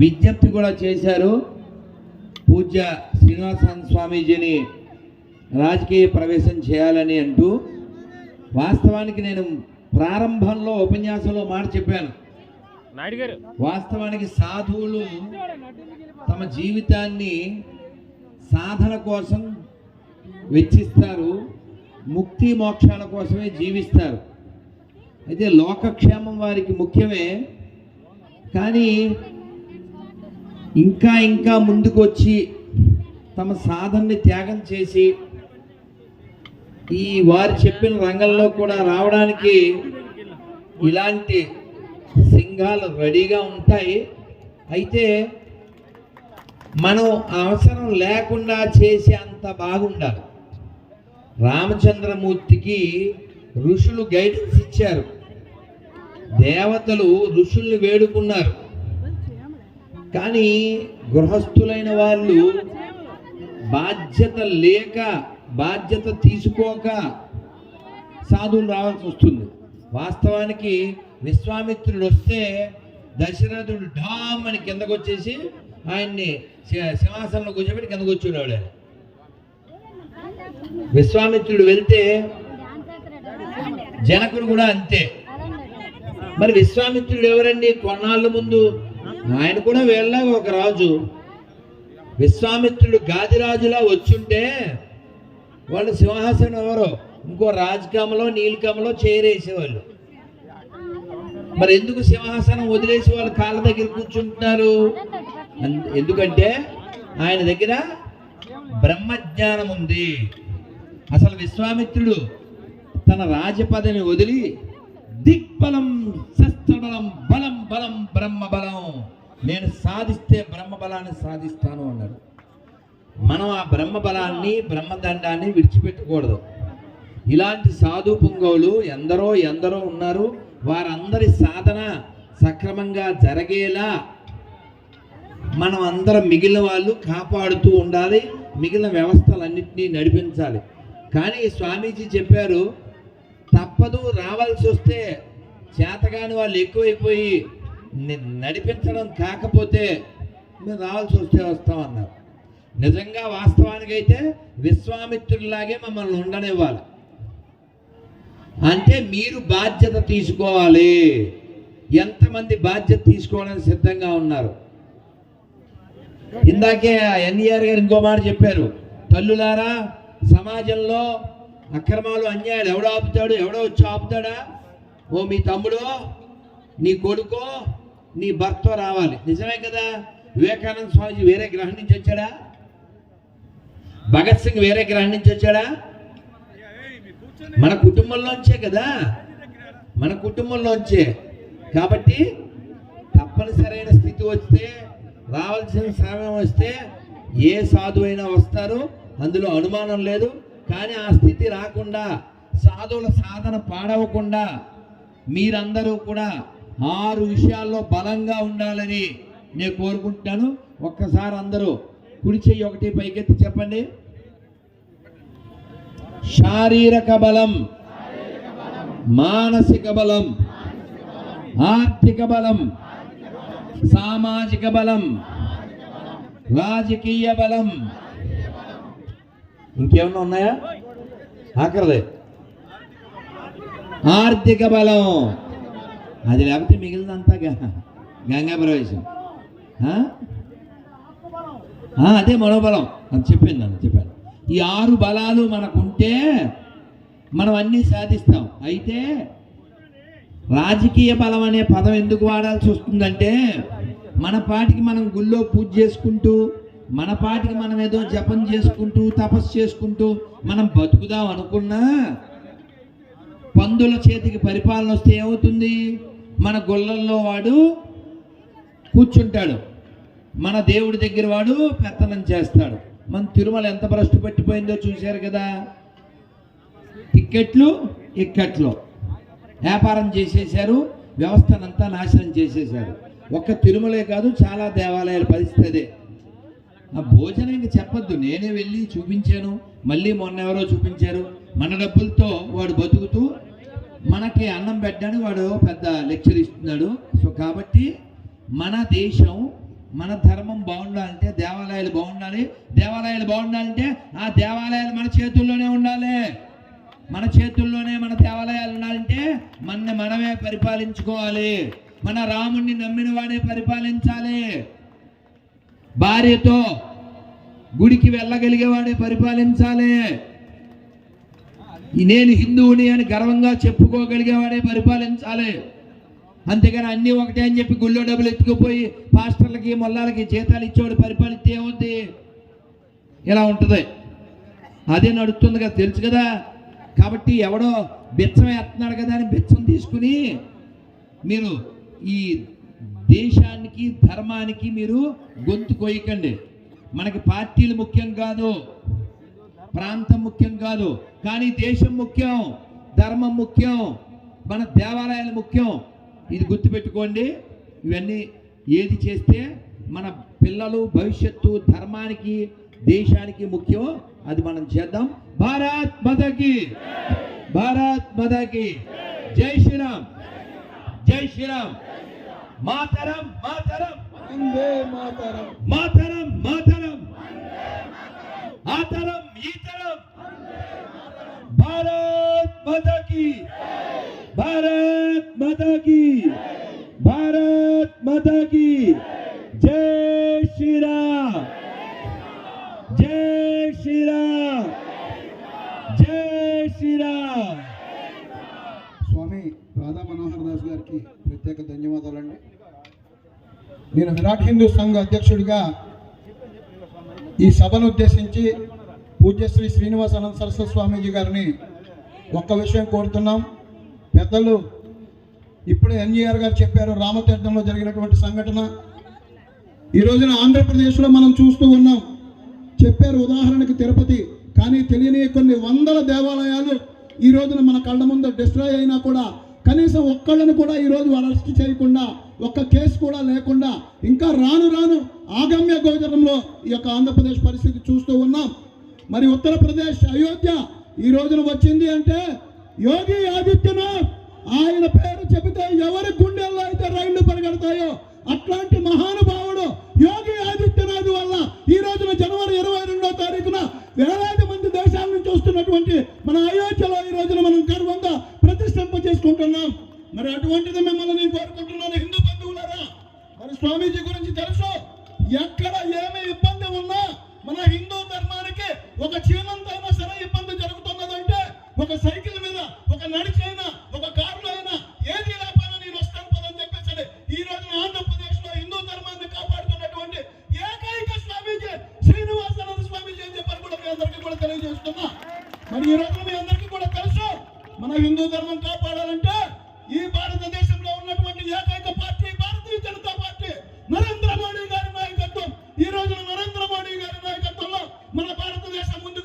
విజ్ఞప్తి కూడా చేశారు పూజ్య శ్రీనివాసన్ స్వామీజీని రాజకీయ ప్రవేశం చేయాలని అంటూ వాస్తవానికి నేను ప్రారంభంలో ఉపన్యాసంలో మాట చెప్పాను. వాస్తవానికి సాధువులు తమ జీవితాన్ని సాధన కోసం వెచ్చిస్తారు ముక్తి మోక్షాల కోసమే జీవిస్తారు. అయితే లోకక్షేమం వారికి ముఖ్యమే. కానీ ఇంకా ఇంకా ముందుకు వచ్చి తమ సాధనని త్యాగం చేసి ఈ వారు చెప్పిన రంగంలో కూడా రావడానికి ఇలాంటి సింహాలు రెడీగా ఉంటాయి. అయితే మనం అవసరం లేకుండా చేసే అంత బాగుండాలి. రామచంద్రమూర్తికి ఋషులు గైడెన్స్ ఇచ్చారు. దేవతలు ఋషుల్ని వేడుకున్నారు. కానీ గృహస్థులైన వాళ్ళు బాధ్యత లేక బాధ్యత తీసుకోక సాధువులు రావాల్సి వస్తుంది. వాస్తవానికి విశ్వామిత్రుడు వస్తే దశరథుడు ఢామ్ అని కిందకు వచ్చేసి ఆయన్ని సింహాసనంలో కూర్చోబెట్టి కిందకు వచ్చేవాడు ఆయన. విశ్వామిత్రుడు వెళ్తే జనకుడు కూడా అంతే. మరి విశ్వామిత్రుడు ఎవరండి? కొన్నాళ్ళ ముందు ఆయన కూడా వెళ్ళాక ఒక రాజు. విశ్వామిత్రుడు గాదిరాజులా వచ్చుంటే వాళ్ళు సింహాసనం ఎవరో? ఇంకో రాజకమలో నీలకమలో చేరేసేవాళ్ళు. మరి ఎందుకు సింహాసనం వదిలేసి వాళ్ళు కాళ్ళ దగ్గర కూర్చుంటున్నారు? ఎందుకంటే ఆయన దగ్గర బ్రహ్మజ్ఞానం ఉంది. అసలు విశ్వామిత్రుడు తన రాజపదవిని వదిలి దిక్బలం శస్త్రబలం బలం బలం బ్రహ్మ బలం నేను సాధిస్తే బ్రహ్మ బలాన్ని సాధిస్తాను అన్నాడు. మనం ఆ బ్రహ్మ బలాన్ని బ్రహ్మదండాన్ని విడిచిపెట్టకూడదు. ఇలాంటి సాధు పుంగవులు ఎందరో ఎందరో ఉన్నారు. వారందరి సాధన సక్రమంగా జరిగేలా మనం అందరం మిగిలిన వాళ్ళు కాపాడుతూ ఉండాలి. మిగిలిన వ్యవస్థలన్నింటినీ నడిపించాలి. కానీ స్వామీజీ చెప్పారు తప్పదు రావాల్సి వస్తే చేతగాని వాళ్ళు ఎక్కువైపోయి నడిపించడం కాకపోతే మేము రావాల్సి వస్తే వస్తామన్నారు నిజంగా వాస్తవానికైతే విశ్వామిత్రుడిలాగే మమ్మల్ని ఉండనివ్వాలి. అంటే మీరు బాధ్యత తీసుకోవాలి. ఎంతమంది బాధ్యత తీసుకోవడానికి సిద్ధంగా ఉన్నారు? ఇందాకే ఎన్ఈఆర్ గారు ఇంకో మాట చెప్పారు తల్లులారా సమాజంలో అక్రమాలు అన్యాయాలు ఎవడో ఆపుతాడు ఎవడో వచ్చి ఆపుతాడా? ఓ మీ తమ్ముడో నీ కొడుకో నీ భర్త రావాలి. నిజమే కదా? వివేకానంద స్వామిజీ వేరే గ్రహం నుంచి వచ్చాడా? భగత్ సింగ్ వేరే గ్రహం నుంచి వచ్చాడా? మన కుటుంబంలోంచే కదా? మన కుటుంబంలోంచే. కాబట్టి తప్పనిసరైన స్థితి వస్తే రావాల్సిన సమయం వస్తే ఏ సాధువైనా అయినా వస్తారు. అందులో అనుమానం లేదు. కానీ ఆ స్థితి రాకుండా సాధువుల సాధన పాడవకుండా మీరందరూ కూడా ఆరు విషయాల్లో బలంగా ఉండాలని నేను కోరుకుంటున్నాను ఒక్కసారి అందరూ కుడి చెయ్యి ఒకటి పైకెత్తి చెప్పండి. శారీరక బలం మానసిక బలం ఆర్థిక బలం సామాజిక బలం రాజకీయ బలం ఇంకేమన్నా ఉన్నాయా? ఆఖరిదే ఆర్థిక బలం. అది లేకపోతే మిగిలినంతా గ- గంగా ప్రవేశం. అదే మనోబలం. అని చెప్పింది నన్ను చెప్పాను. ఈ ఆరు బలాలు మనకుంటే మనం అన్నీ సాధిస్తాం. అయితే రాజకీయ బలం అనే పదం ఎందుకు వాడాల్సి వస్తుందంటే మన పాటికి మనం గుళ్ళో పూజ చేసుకుంటూ మన పాటికి మనం ఏదో జపం చేసుకుంటూ తపస్సు చేసుకుంటూ మనం బతుకుదాం అనుకున్నా పందుల చేతికి పరిపాలన వస్తే ఏమవుతుంది? మన గుళ్ళల్లో వాడు కూర్చుంటాడు. మన దేవుడి దగ్గర వాడు పెత్తనం చేస్తాడు. మన తిరుమల ఎంత భ్రష్టు పట్టిపోయిందో చూశారు కదా? టిక్కెట్లు ఇక్కట్లు. వ్యాపారం చేసేశారు వ్యవస్థనంతా నాశనం చేసేశారు. ఒక్క తిరుమలే కాదు చాలా దేవాలయాల పరిస్థితి అదే. ఆ భోజనం ఇంక చెప్పొద్దు. నేనే వెళ్ళి చూపించాను. మళ్ళీ మొన్న ఎవరో చూపించారు. మన డబ్బులతో వాడు బతుకుతూ మనకి అన్నం పెట్టడానికి వాడు పెద్ద లెక్చర్ ఇస్తున్నాడు. సో కాబట్టి మన దేశం మన ధర్మం బాగుండాలంటే దేవాలయాలు బాగుండాలి. దేవాలయాలు బాగుండాలంటే ఆ దేవాలయాలు మన చేతుల్లోనే ఉండాలి. మన చేతుల్లోనే మన దేవాలయాలు ఉండాలంటే మన మనమే పరిపాలించుకోవాలి. మన రాముణ్ణి నమ్మిన వాడే పరిపాలించాలి. భార్యతో గుడికి వెళ్ళగలిగేవాడే పరిపాలించాలి. నేను హిందువుని అని గర్వంగా చెప్పుకోగలిగేవాడే పరిపాలించాలి. అంతేగాని అన్నీ ఒకటే అని చెప్పి గుళ్ళో డబ్బులు ఎత్తుకుపోయి పాస్టర్లకి మొల్లాలకి జీతాలు ఇచ్చేవాడు పరిపాలిస్తే ఏముంది? ఇలా ఉంటుంది. అదే నడుస్తుంది కదా తెలుసు కదా? కాబట్టి ఎవడో బిచ్చం వేస్తున్నాడు కదా అని బిచ్చం తీసుకుని మీరు ఈ దేశానికి ధర్మానికి మీరు గొంతు కొయ్యకండి. మనకి పార్టీలు ముఖ్యం కాదు ప్రాంతం ముఖ్యం కాదు కానీ దేశం ముఖ్యం ధర్మం ముఖ్యం మన దేవాలయాలు ముఖ్యం. ఇది గుర్తుపెట్టుకోండి ఇవన్నీ ఏది చేస్తే మన పిల్లలు భవిష్యత్తు ధర్మానికి దేశానికి ముఖ్యం అది మనం చేద్దాం. భారత్ మదకి భారత్ మదకి జై శ్రీరామ్ జై శ్రీరామ్. मातरम मातरम। वंदे मातरम। मातरम मातरम। आतरम ईतरम। भारत माता की। भारत माता की। भारत माता की। जय श्री राम। जय श्री राम। जय श्री राम। स्वामी राधा मनोहर दास गार की నేను విరాట్ హిందూ సంఘ అధ్యక్షుడిగా ఈ సభను ఉద్దేశించి పూజ్యశ్రీ శ్రీనివాస అనంత సరస్వతి స్వామీజీ గారిని ఒక్క విషయం కోరుతున్నాం. పెద్దలు ఇప్పుడే ఎన్జీఆర్ గారు చెప్పారు రామతీర్థంలో జరిగినటువంటి సంఘటన. ఈ రోజున ఆంధ్రప్రదేశ్లో మనం చూస్తూ ఉన్నాం. చెప్పారు ఉదాహరణకి తిరుపతి కానీ తెలియని కొన్ని వందల దేవాలయాలు ఈ రోజున మన కళ్ళ ముందు డిస్ట్రాయ్ అయినా కూడా కనీసం ఒక్కళ్ళని కూడా ఈ రోజు అరెస్ట్ చేయకుండా ఒక్క కేసు కూడా లేకుండా ఇంకా రాను రాను ఆగమ్య గోచరంలో ఈ యొక్క ఆంధ్రప్రదేశ్ పరిస్థితి చూస్తూ ఉన్నాం. మరి ఉత్తరప్రదేశ్ అయోధ్య ఈ రోజున వచ్చింది అంటే యోగి ఆదిత్యనాథ్ ఆయన పేరు చెబితే ఎవరి గుండెల్లో అయితే రైళ్ళు పరిగెడతాయో అట్లాంటి మహానుభావుడు యోగి ఆదిత్యనాథ్ వల్ల ఈ రోజున జనవరి ఇరవై రెండో తారీఖున వేలాది మంది దేశాల నుంచి వస్తున్నటువంటి మన అయోధ్యలో ఈ రోజున మనం గర్వంగా ప్రతిష్ఠింప చేసుకుంటున్నాం. మరి అటువంటిది మిమ్మల్ని నేను కోరుకుంటున్నాను. క్షీణంతో సరే ఇబ్బంది జరుగుతున్నదంటే ఒక సైకిల్ మీద ఒక నడిచైనా ఒక కారులో అయినా ఏది లేకపోయినా నేను వస్తాను పదని చెప్పేసి ఈ రోజున ఆంధ్రప్రదేశ్లో హిందూ ధర్మాన్ని కాపాడుతున్నటువంటి ఏకైక స్వామీజీ శ్రీనివాసానంద స్వామీజీ అని చెప్పారు కూడా మీ అందరికీ కూడా తెలియజేస్తున్నా. మరి ఈ రోజున మీ అందరికీ కూడా తెలుసు మన హిందూ ధర్మం కాపాడాలంటే ఈ భారతదేశంలో ఉన్నటువంటి ఏకైక పార్టీ భారతీయ జనతా పార్టీ నరేంద్ర మోడీ గారి నాయకత్వం. ఈ రోజున నరేంద్ర మోడీ గారి నాయకత్వంలో మన భారతదేశం ముందు